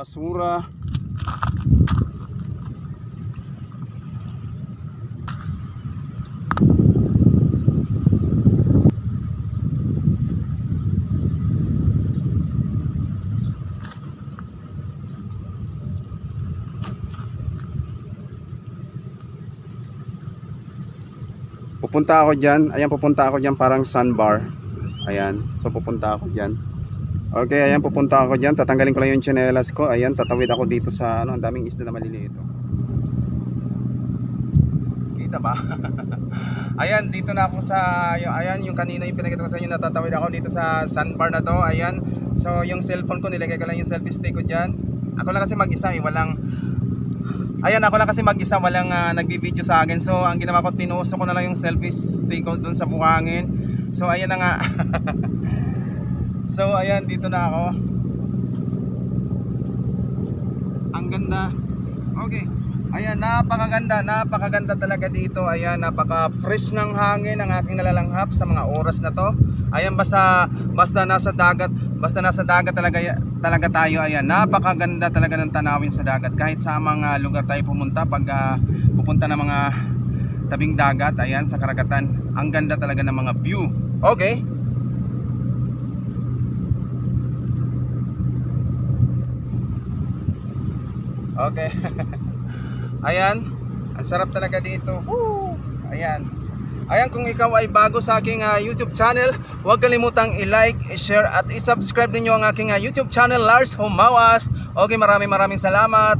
basura. Pupunta ako dyan. Ayan, pupunta ako dyan parang sandbar. Ayan. So, pupunta ako dyan. Okay, ayan, pupunta ako dyan. Tatanggalin ko lang yung chanelas ko. Ayan, tatawid ako dito sa, ano, ang daming isda na maliliit. oh. Kita ba? ayan, dito na ako sa, yung, ayan, yung kanina yung pinakita ko sa inyo, natatawid ako dito sa sandbar na to. Ayan, so yung cellphone ko, nilagay ko lang yung selfie stick ko dyan. Ako lang kasi mag-isa, eh, walang, Ayan, ako lang kasi mag-isa, walang uh, nagbibideo sa akin. So, ang ginawa ko, tinuso ko na lang yung selfie stick ko dun sa buhangin. So, ayan na nga. so, ayan, dito na ako. Ang ganda. Okay. Ayan, napakaganda, napakaganda talaga dito. Ayan, napaka-fresh ng hangin ang aking nalalanghap sa mga oras na to. Ayan, basta, basta nasa dagat, basta nasa dagat talaga, talaga tayo. Ayan, napakaganda talaga ng tanawin sa dagat. Kahit sa mga lugar tayo pumunta, pag ah, pupunta ng mga tabing dagat, ayan, sa karagatan, ang ganda talaga ng mga view. Okay. Okay. Ayan. Ang sarap talaga dito. Woo! Ayan. Ayan, kung ikaw ay bago sa aking ah, YouTube channel, huwag kalimutang i-like, i-share at i-subscribe ninyo ang aking ah, YouTube channel, Lars Humawas. Okay, maraming maraming salamat.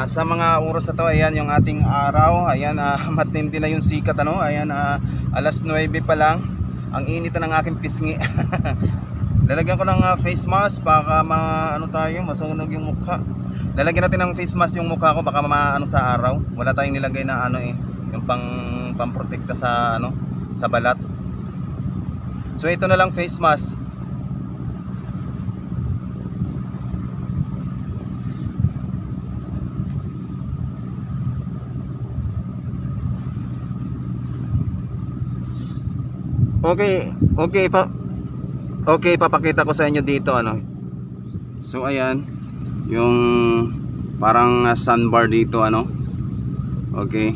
Ah, sa mga oras na to, ayan yung ating araw. Ayan, ah, matindi na yung sikat ano. Ayan, ah, alas 9 pa lang. Ang init na ng aking pisngi. Lalagyan ko ng ah, face mask baka ma ano tayo, masunog yung mukha. Lalagyan natin ng face mask yung mukha ko baka maano sa araw. Wala tayong nilagay na ano eh, yung pang pamprotekta sa ano, sa balat. So ito na lang face mask. Okay, okay pa Okay, papakita ko sa inyo dito ano. So ayan, yung parang uh, sandbar dito ano. Okay.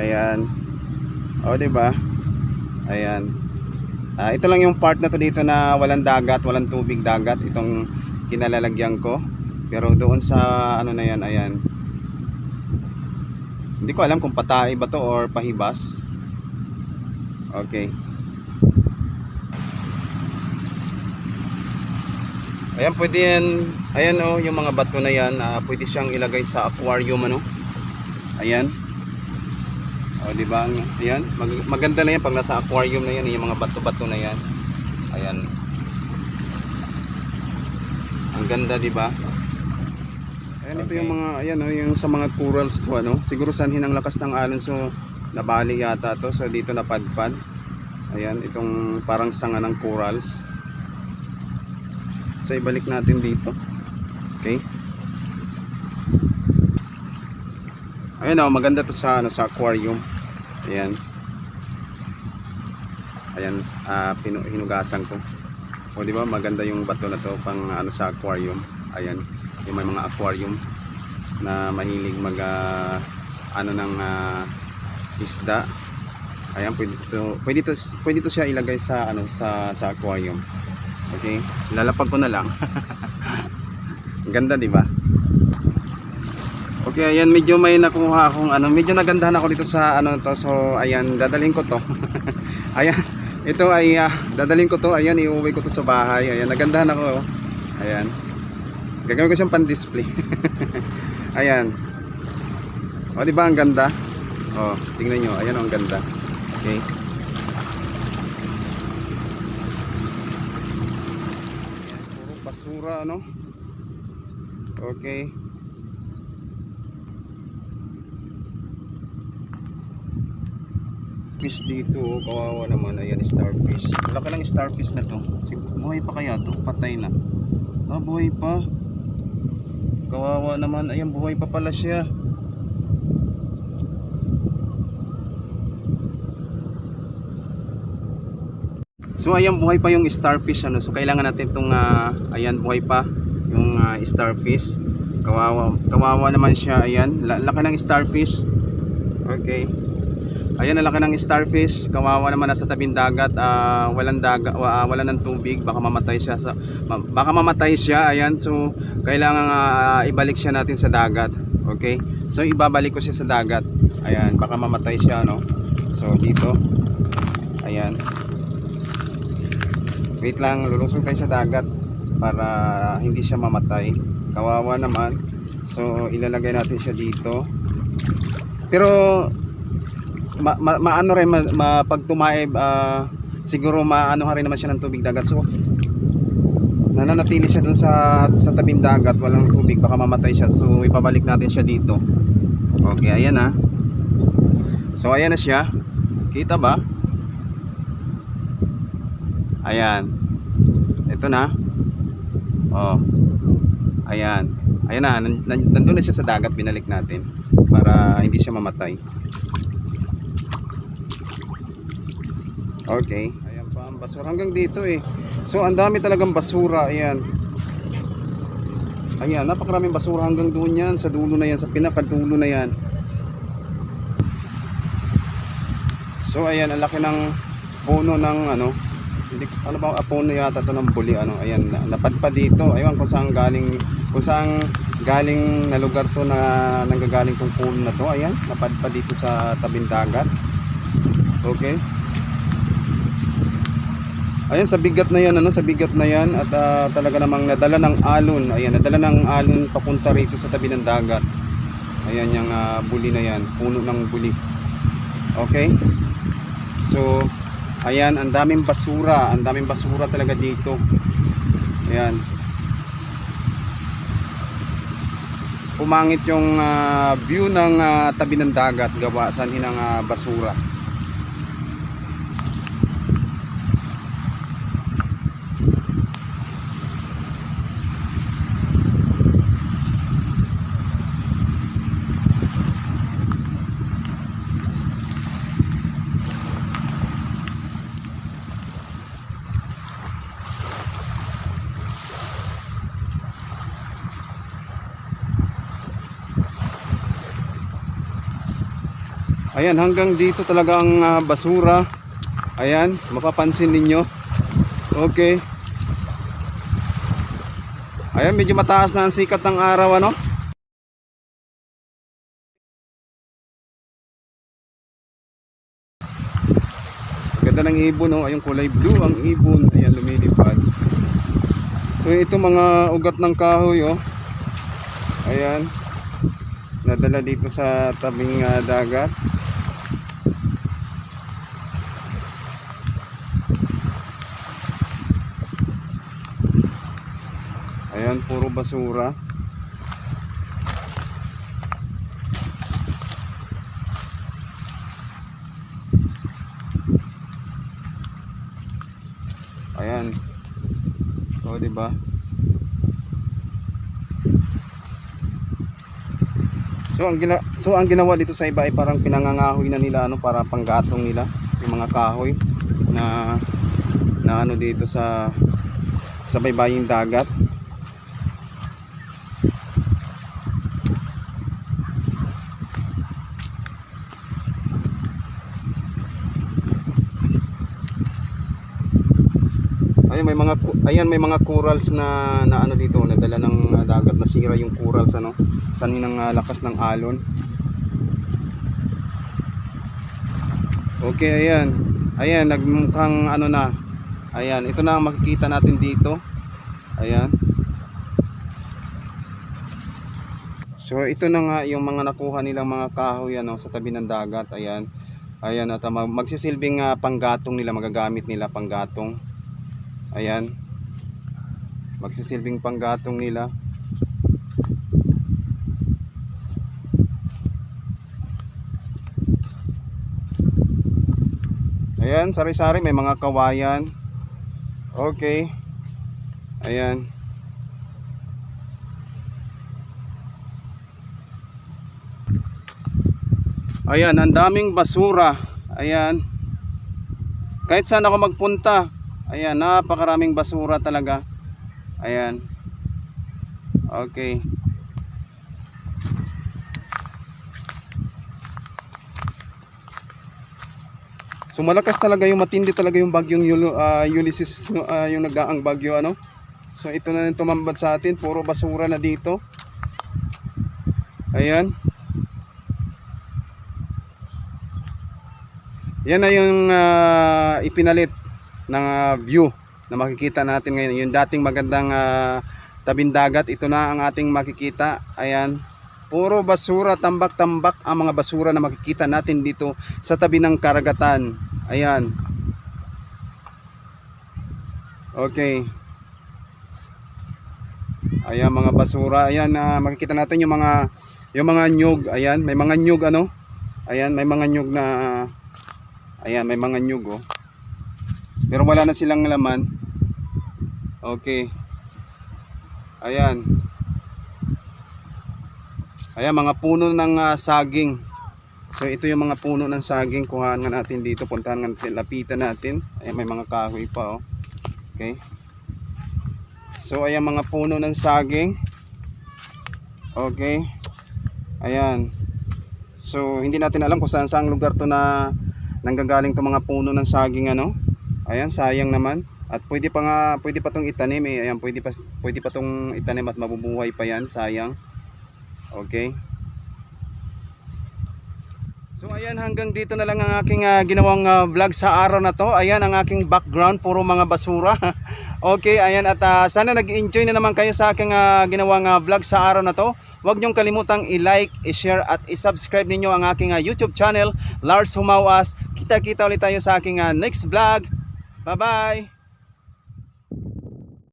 Ayan. O, di ba? Ayan. Ah, ito lang yung part na to dito na walang dagat, walang tubig dagat itong kinalalagyan ko. Pero doon sa ano na yan, ayan. Hindi ko alam kung patay ba to or pahibas. Okay. Ayan, pwede yan. Ayan oh, yung mga bato na yan, ah, pwede siyang ilagay sa aquarium ano. Ayan. O, di ba? Ayan, mag- maganda na yan pag nasa aquarium na yan, yung mga bato-bato na yan. Ayan. Ang ganda, di ba? Ayan, ito yung mga, ayan oh, yung sa mga corals to, ano. Siguro sanhin ang lakas ng alon, so nabali yata to. So dito napadpad. Ayan, itong parang sanga ng corals. So ibalik natin dito. Okay. Ayan oh, maganda to sa ano sa aquarium. Ayan. Ayan, ah pinu- hinugasan ko. O di ba maganda yung bato na to pang ano sa aquarium. Ayan, yung may mga aquarium na mahilig mag ah, ano ng ah, isda. Ayan, pwede to, pwede to, pwede to siya ilagay sa ano sa sa aquarium. Okay? Lalapag ko na lang. Ang Ganda, di ba? Okay, ayan medyo may nakuha akong ano, medyo nagandahan ako dito sa ano to. So, ayan, dadalhin ko to. ayan, ito ay ah, dadalhin ko to. Ayan, iuwi ko to sa bahay. Ayan, nagandahan ako. oh. Ayan. Gagawin ko siyang pan-display. ayan. O, di ba ang ganda? O, tingnan nyo. Ayan, oh, ang ganda. Okay. Puro basura, ano? Okay. starfish dito. oh. Kawawa naman. Ayan, starfish. Laki ng starfish na to. Buhay pa kaya to? Patay na. Ah, buhay pa. Kawawa naman. Ayan, buhay pa pala siya. So ayan buhay pa yung starfish ano. So kailangan natin tong ah, ayan buhay pa yung ah, starfish. Kawawa kawawa naman siya ayan. La- Laki ng starfish. Okay. Ayan ang laki ng starfish. Kawawa naman nasa tabing dagat. ah, walang daga wa, wala ng tubig. Baka mamatay siya sa ma- baka mamatay siya. Ayan. So kailangan ah, ibalik siya natin sa dagat. Okay? So ibabalik ko siya sa dagat. Ayan, baka mamatay siya no. So dito. Ayan. Wait lang, lulusong tayo sa dagat para hindi siya mamatay. Kawawa naman. So, ilalagay natin siya dito. Pero, ma, ma, maano rin, ma, ma- pag tumaib, ah, siguro maano rin naman siya ng tubig dagat. So, nananatili siya dun sa, sa tabing dagat, walang tubig, baka mamatay siya. So, ipabalik natin siya dito. Okay, ayan ha. So, ayan na siya. Kita ba? Ayan. Ito na. Oh. Ayan. Ayan na. Nan- nan- nandun na siya sa dagat. Binalik natin. Para hindi siya mamatay. Okay. Ayan pa ang basura. Hanggang dito eh. So, ang dami talagang basura. Ayan. Ayan. Napakaraming basura hanggang doon yan. Sa dulo na yan. Sa pinakadulo na yan. So, ayan. Ang laki ng puno ng ano hindi ano ba apono yata to ng buli ano ayan na- napadpad dito ayun kung saan galing kung saan galing na lugar to na nanggagaling tong puno na to ayan napadpad dito sa tabing dagat okay ayan sa bigat na yan ano sa bigat na yan at ah, talaga namang nadala ng alon ayan nadala ng alon papunta rito sa tabi ng dagat ayan yung ah, buli na yan puno ng buli okay so Ayan, ang daming basura. Ang daming basura talaga dito. Ayan. Pumangit yung ah, view ng ah, tabi ng dagat gawa sa ng ah, basura. Ayan, hanggang dito talaga ang ah, basura. Ayan, mapapansin ninyo. Okay. Ayan, medyo mataas na ang sikat ng araw, ano? Ganda ng ibon, oh. Ayun, kulay blue ang ibon. Ayan, lumilipad. So, ito mga ugat ng kahoy, oh. Ayan. Nadala dito sa tabing ah, dagat. Ayan, puro basura. Ayan. O, di ba? So ang gina so ang ginawa dito sa iba ay parang pinangangahoy na nila ano para panggatong nila yung mga kahoy na na ano dito sa sa baybaying dagat. Ayun may mga ayan may mga corals na na ano dito nadala ng uh, dagat nasira yung corals ano sa ng uh, lakas ng alon. Okay, ayan. Ayan, nagmukhang ano na. Ayan, ito na ang makikita natin dito. Ayan. So ito na nga yung mga nakuha nilang mga kahoy ano, sa tabi ng dagat. Ayan. Ayan at mag- magsisilbing uh, panggatong nila, magagamit nila panggatong. Ayan. Magsisilbing panggatong nila. Ayan, sari-sari. May mga kawayan. Okay. Ayan. Ayan, ang daming basura. Ayan. Kahit saan ako magpunta. Ayan, napakaraming basura talaga. Ayan. Okay. So malakas talaga yung matindi talaga yung bagyong ah, Ulysses ah, yung nagaang bagyo ano. So ito na yung tumambad sa atin, puro basura na dito. Ayan. Yan na yung ah, ipinalit ng ah, view na makikita natin ngayon. Yung dating magandang ah, tabing dagat, ito na ang ating makikita. Ayan. Puro basura, tambak-tambak ang mga basura na makikita natin dito sa tabi ng karagatan. Ayan. Okay. Ayan mga basura. Ayan na makikita natin yung mga yung mga nyug. Ayan, may mga nyug ano? Ayan, may mga nyug na Ayan, may mga nyug oh. Pero wala na silang laman. Okay. Ayan. Ayan, mga puno ng ah, saging. So ito yung mga puno ng saging. Kuhaan nga natin dito. Puntahan nga natin. Lapitan natin. Ayan, may mga kahoy pa oh. Okay. So ayan mga puno ng saging. Okay. Ayan. So hindi natin alam kung saan saang lugar to na nanggagaling to mga puno ng saging ano. Ayan, sayang naman. At pwede pa nga, pwede pa tong itanim eh. Ayan, pwede pa, pwede pa tong itanim at mabubuhay pa yan. Sayang. Okay. So ayan hanggang dito na lang ang aking ah, ginawang ah, vlog sa araw na to. Ayan ang aking background puro mga basura. okay, ayan at ah, sana nag-enjoy na naman kayo sa aking ah, ginawang ah, vlog sa araw na to. Huwag niyong kalimutang i-like, i-share at i-subscribe ninyo ang aking ah, YouTube channel Lars Humawas. Kita-kita ulit tayo sa aking ah, next vlog. Bye-bye.